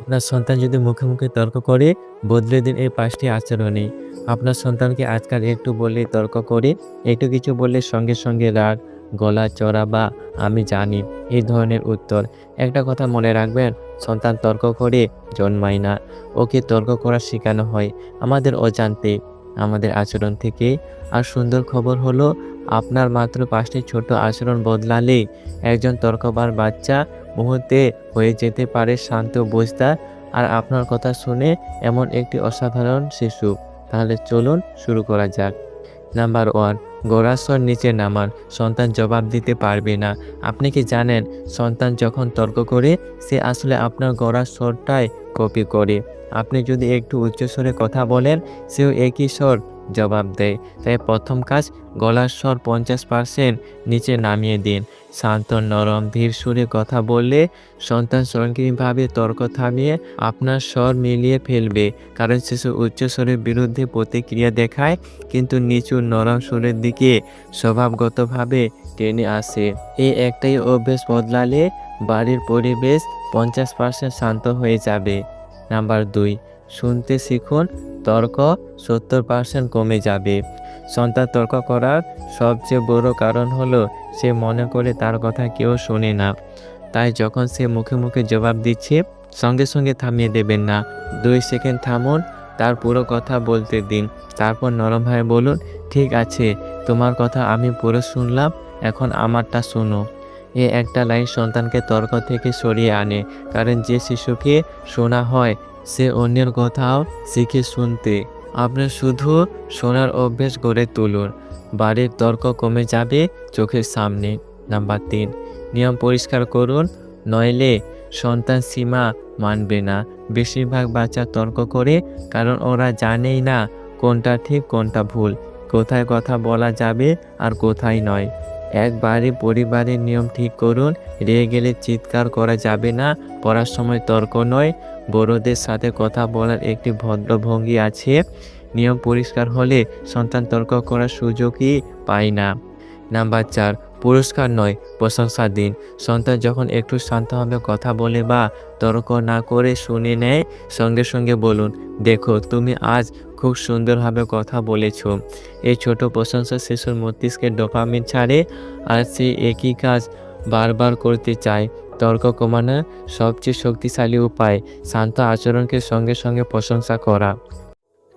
আপনার সন্তান যদি মুখে মুখে তর্ক করে, বদলে দিন এই পাঁচটি আচরণে আপনার সন্তানকে আজকাল একটু বললে তর্ক করে, একটু কিছু বললে সঙ্গে সঙ্গে রাগ, গলা চড়া বা আমি জানি, এই ধরনের উত্তর। একটা কথা মনে রাখবেন, সন্তান তর্ক করে জন্মায় না। ওকে তর্ক করা শেখানো হয়। আমাদের অজান্তে, আমাদের আচরণ থেকে। আর সুন্দর খবর হলো, আপনার মাত্র পাঁচটি ছোট আচরণ বদলালে একজন তর্কবার বাচ্চা মুহূর্তে হয়ে যেতে পারে শান্ত বোঝদার আর আপনার কথা শুনে এমন একটি অসাধারণ শিশু। তাহলে চলুন শুরু করা যাক। নাম্বার ওয়ান গোড়াস্বর নিচে নামান। সন্তান জবাব দিতে পারবে না। আপনি কি জানেন, সন্তান যখন তর্ক করে, সে আসলে আপনার গড়ার স্বরটাই কপি করে। আপনি যদি একটু উচ্চস্বরে কথা বলেন, সেও একই স্বর জবাব দেয়। তাই প্রথম কাজ গলার স্বর পঞ্চাশ পার্সেন্ট নিচে নামিয়ে দিন। শান্ত, নরম, ধীর সুরে কথা বললে সন্তান স্বয়ংক্রিয়ভাবে তর্ক থামিয়ে আপনার স্বর মিলিয়ে ফেলবে। কারণ শিশু উচ্চ স্বরের বিরুদ্ধে প্রতিক্রিয়া দেখায়, কিন্তু নিচু, নরম সুরের দিকে স্বভাবগতভাবে টেনে আসে। এই একটাই অভ্যেস বদলালে বাড়ির পরিবেশ পঞ্চাশ পার্সেন্ট শান্ত হয়ে যাবে। নাম্বার দুই, শুনতে শিখুন, তর্ক সত্তর পার্সেন্ট কমে যাবে। সন্তান তর্ক করার সবচেয়ে বড় কারণ হলো সে মনে করে তার কথা কেউ শোনে না। তাই যখন সে মুখে মুখে জবাব দিচ্ছে, সঙ্গে সঙ্গে থামিয়ে দেবেন না। দুই সেকেন্ড থামুন, তার পুরো কথা বলতে দিন। তারপর নরমভাবে বলুন, ঠিক আছে, তোমার কথা আমি পুরো শুনলাম, এখন আমারটা শোনো। এ একটা লাইন সন্তানকে তর্ক থেকে সরিয়ে আনে, কারণ যে শিশুকে শোনা হয়, সে অন্যের কথাও শিখে শুনতে। আপনি শুধু শোনার অভ্যেস গড়ে তুলুন। বাড়ির তর্ক কমে যাবে চোখের সামনে। নাম্বার তিন, নিয়ম পরিষ্কার করুন, নইলে সন্তান সীমা মানবে না। বেশিরভাগ বাচ্চা তর্ক করে, কারণ ওরা জানেই না কোনটা ঠিক, কোনটা ভুল। কোথায় কথা বলা যাবে আর কোথায় নয়। একবারে পরিবারের নিয়ম ঠিক করুন, রেগে গেলে চিৎকার করা যাবে না, পড়ার সময় তর্ক নয়। বড়দের সাথে কথা বলার একটি ভদ্রভঙ্গি আছে। নিয়ম পরিষ্কার হলে সন্তান তর্ক করার সুযোগই পায় না। নাম্বার চার, পুরস্কার নয়, প্রশংসা দিন। সন্তান যখন একটু শান্তভাবে কথা বলে বা তর্ক না করে শুনে নেয়, সঙ্গে সঙ্গে বলুন, দেখো, তুমি আজ খুব সুন্দরভাবে কথা বলেছ। এই ছোট প্রশংসা শিশুর মস্তিষ্কে ডোপামিন ছাড়ে আর সে একই কাজ বারবার করতে চায়। তর্ক কমানোর সবচেয়ে শক্তিশালী উপায়, শান্ত আচরণকে সঙ্গে সঙ্গে প্রশংসা করা।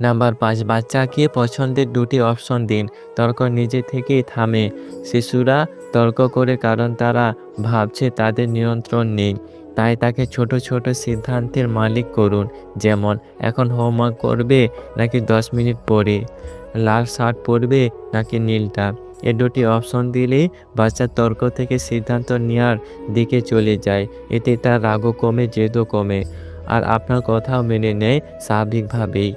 নাম্বার পাঁচ, বাচ্চাকে পছন্দের দুটি অপশন দিন। তর্ক নিজে থেকেই থামে। শিশুরা তর্ক করে কারণ তারা ভাবছে তাদের নিয়ন্ত্রণ নেই। তাই তাকে ছোট ছোট সিদ্ধান্তের মালিক করুন। যেমন, এখন হোমওয়ার্ক করবে নাকি দশ মিনিট পরে লাল শার্ট পরবে নাকি নীলটা? এ দুটি অপশন দিলেই বাচ্চা তর্ক থেকে সিদ্ধান্ত নেওয়ার দিকে চলে যায়। এতে তার রাগও কমে, জেদও কমে। আর আপনার কথাও মেনে নেয় স্বাভাবিকভাবেই।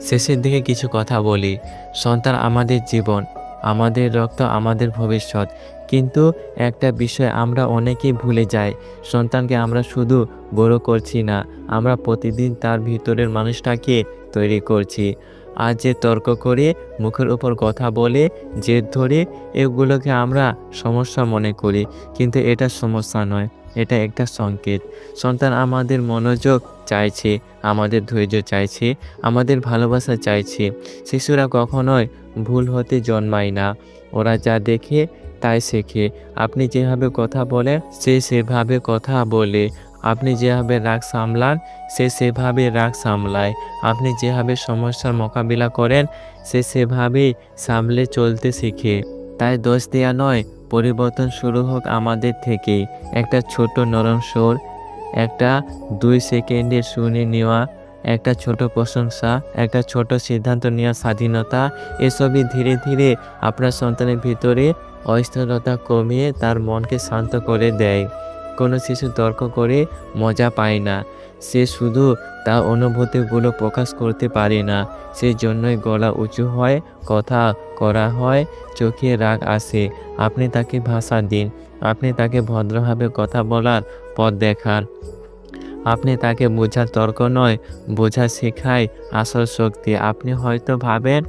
শেষের দিকে কিছু কথা বলি। সন্তান আমাদের জীবন, আমাদের রক্ত, আমাদের ভবিষ্যৎ। কিন্তু একটা বিষয় আমরা অনেকেই ভুলে যাই। সন্তানকে আমরা শুধু বড় করছি না, আমরা প্রতিদিন তার ভিতরের মানুষটাকে তৈরি করছি। আর যে তর্ক করে মুখের উপর কথা বলে, জেদ ধরে এগুলোকে আমরা সমস্যা মনে করি। কিন্তু এটা সমস্যা নয়। এটা একটা সংকেত। সন্তান আমাদের মনোযোগ চাইছে, আমাদের ধৈর্য চাইছে, আমাদের ভালোবাসা চাইছে। শিশুরা কখনোই ভুল হতে জন্মায় না। ওরা যা দেখে তাই শেখে। আপনি যেভাবে কথা বলেন সে সেভাবে কথা বলে। আপনি যেভাবে রাগ সামলান, সে সেভাবে রাগ সামলায়। আপনি যেভাবে সমস্যার মোকাবিলা করেন, সে সেভাবেই সামলে চলতে শিখে। তাই দোষ দেওয়া নয় পরিবর্তন শুরু হোক আমাদের থেকে। একটা ছোট নরম সুর, একটা দুই সেকেন্ডের শুনে নেওয়া, একটা ছোট প্রশংসা, একটা ছোট সিদ্ধান্ত নেওয়ার স্বাধীনতা, এসবই ধীরে ধীরে আপনার সন্তানের ভিতরে অস্থিরতা কমিয়ে তার মনকে শান্ত করে দেয়। কোনো শিশু তর্ক করে মজা পায় না। সে শুধু তার অনুভূতিগুলো প্রকাশ করতে পারে না। সেই জন্যই গলা উঁচু হয়, কথা করা হয়, চোখে রাগ আসে আপনি তাকে ভাষা দিন। আপনি তাকে ভদ্রভাবে কথা বলার পথ দেখান। আপনি তাকে বোঝার তর্ক নয়, বোঝা শেখায় আসল শক্তি। আপনি হয়তো ভাবেন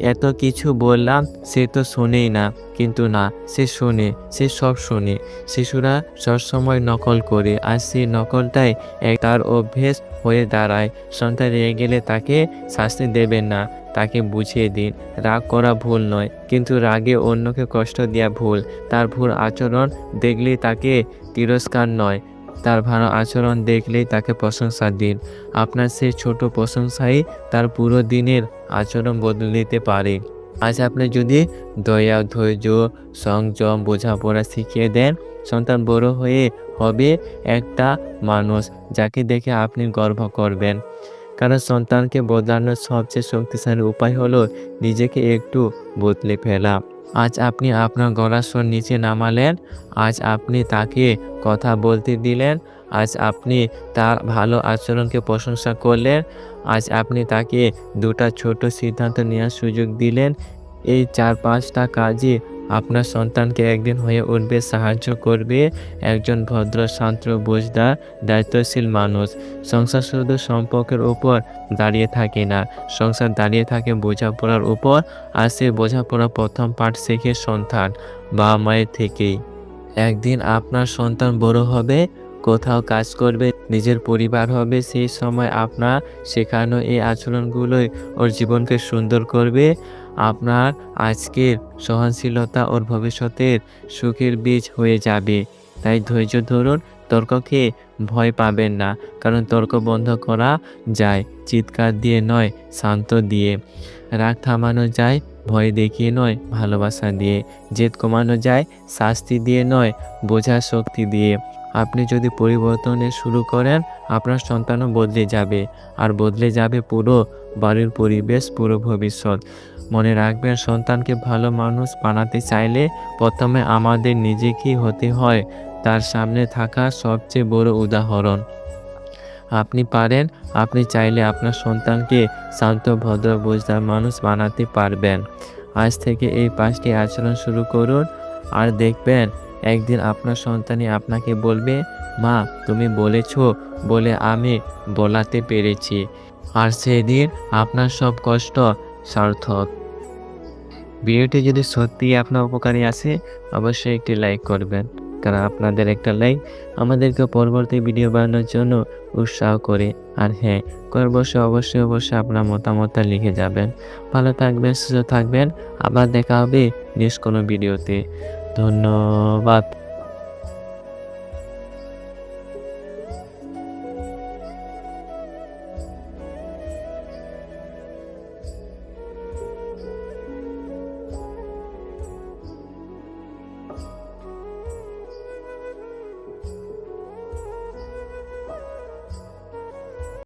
এত কিছু বললাম, সে তো শোনেই না। কিন্তু না, সে শোনে, সে সব শোনে। শিশুরা সবসময় নকল করে আর সেই নকলটাই এক তার অভ্যেস হয়ে দাঁড়ায়। সন্তান রেগে গেলে তাকে শাস্তি দেবেন না, তাকে বুঝিয়ে দিন। রাগ করা ভুল নয়, কিন্তু রাগে অন্যকে কষ্ট দেওয়া ভুল। তার ভুল আচরণ দেখলেই তাকে তিরস্কার নয়। তার ভালো আচরণ দেখলেই তাকে প্রশংসা দিন। আপনার সেই ছোট প্রশংসাই তার পুরো দিনের আচরণ বদলে দিতে পারে। আজ আপনি যদি দয়া, ধৈর্য, সংযম, বোঝাপড়া শিখিয়ে দেন, সন্তান বড় হয়ে হবে একটা মানুষ যাকে দেখে আপনি গর্ব করবেন। কারণ সন্তানকে বদলানোর সবচেয়ে শক্তিশালী উপায় হলো নিজেকে একটু বদলে ফেলা। আজ আপনি আপনার গলার স্বর নিচে নামালেন, আজ আপনি তাকে কথা বলতে দিলেন, আজ আপনি তার ভালো আচরণকে প্রশংসা করলেন, আজ আপনি তাকে দুটা ছোট সিদ্ধান্ত নেওয়ার সুযোগ দিলেন এই চার পাঁচটা কাজই আপনার সন্তানকে একদিন হয়ে উঠবে, সাহায্য করবে। একজন ভদ্র, শান্ত, বুঝদার, দায়িত্বশীল মানুষ। সংসার শুধু সম্পর্কের উপর দাঁড়িয়ে থাকে না। সংসার দাঁড়িয়ে থাকে বোঝাপড়ার উপর, আর সে বোঝাপড়া প্রথম পাঠ শেখে সন্তান, বাবা মায়ের থেকেই। একদিন আপনার সন্তান বড় হবে, কোথাও কাজ করবে, নিজের পরিবার হবে, সেই সময় আপনার শেখানো এই আচরণগুলোই ওর জীবনকে সুন্দর করবে। আপনার আজকের সহনশীলতা ওর ভবিষ্যতের সুখের বীজ হয়ে যাবে। তাই ধৈর্য ধরুন, তর্ককে ভয় পাবেন না, কারণ তর্ক বন্ধ করা যায়, চিৎকার দিয়ে নয়, শান্ত দিয়ে। রাগ থামানো যায়, ভয় দেখিয়ে নয়, ভালোবাসা দিয়ে। জেদ কমানো যায়, শাস্তি দিয়ে নয় বোঝার শক্তি দিয়ে। আপনি যদি পরিবর্তনের শুরু করেন, আপনার সন্তানও বদলে যাবে, আর বদলে যাবে পুরো বাড়ির পরিবেশ, পুরো ভবিষ্যৎ। মনে রাখবেন, সন্তানকে ভালো মানুষ বানাতে চাইলে প্রথমে আমাদের নিজেকেই হতে হয়। তার সামনে থাকা সবচেয়ে বড় উদাহরণ। আপনি পারেন, আপনি চাইলে আপনার সন্তানকে শান্ত, ভদ্র, বুঝদার মানুষ বানাতে পারবেন। আজ থেকে এই পাঁচটি আচরণ শুরু করুন আর দেখবেন, একদিন আপনার সন্তানই আপনাকে বলবে, মা, তুমি বলেছ বলে আমি বলাতে পেরেছি। আর সেদিন আপনার সব কষ্ট সার্থক। ভিডিওটি যদি সত্যিই আপনার উপকারী আসে, অবশ্যই একটি লাইক করবেন। কারণ আপনাদের একটা লাইক আমাদেরকে পরবর্তী ভিডিও বানানোর জন্য উৎসাহ করে। আর হ্যাঁ অবশ্যই অবশ্যই অবশ্যই আপনার মতামতটা লিখে যাবেন। ভালো থাকবেন, সুস্থ থাকবেন। আবার দেখা হবে নেক্সট কোনো ভিডিওতে ধন্যবাদ।